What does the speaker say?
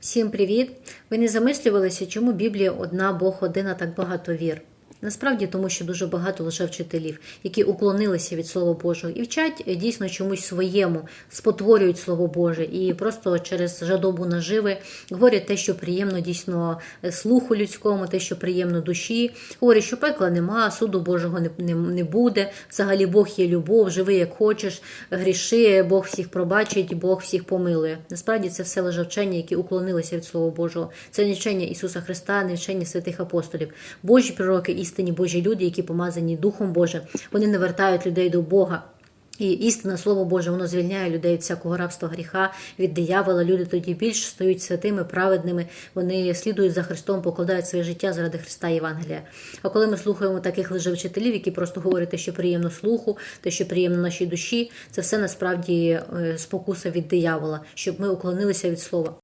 Всім привіт! Ви не замислювалися, чому Біблія одна, Бог один, а так багато вір? Насправді тому, що дуже багато лише вчителів, які уклонилися від Слова Божого і вчать е, дійсно чомусь своєму, спотворюють Слово Боже і просто через жадобу наживи говорять те, що приємно дійсно е, слуху людському, те, що приємно душі. Говорять, що пекла нема, суду Божого не, не, буде. Взагалі Бог є любов, живи як хочеш, гріши, Бог всіх пробачить, Бог всіх помилує. Насправді це все лише вчення, які уклонилися від Слова Божого. Це не вчення Ісуса Христа, не вчення святих апостолів. Божі пророки, істинні Божі люди, які помазані Духом Божим, вони не вертають людей до Бога. І істинне слово Боже, воно звільняє людей від всякого рабства гріха, від диявола. Люди тоді більш стають святими, праведними. Вони слідують за Христом, покладають своє життя заради Христа Євангелія. А коли ми слухаємо таких лжевчителів, які просто говорять те, що приємно слуху, те, що приємно нашій душі, це все насправді е, спокуса від диявола, щоб ми уклонилися від слова.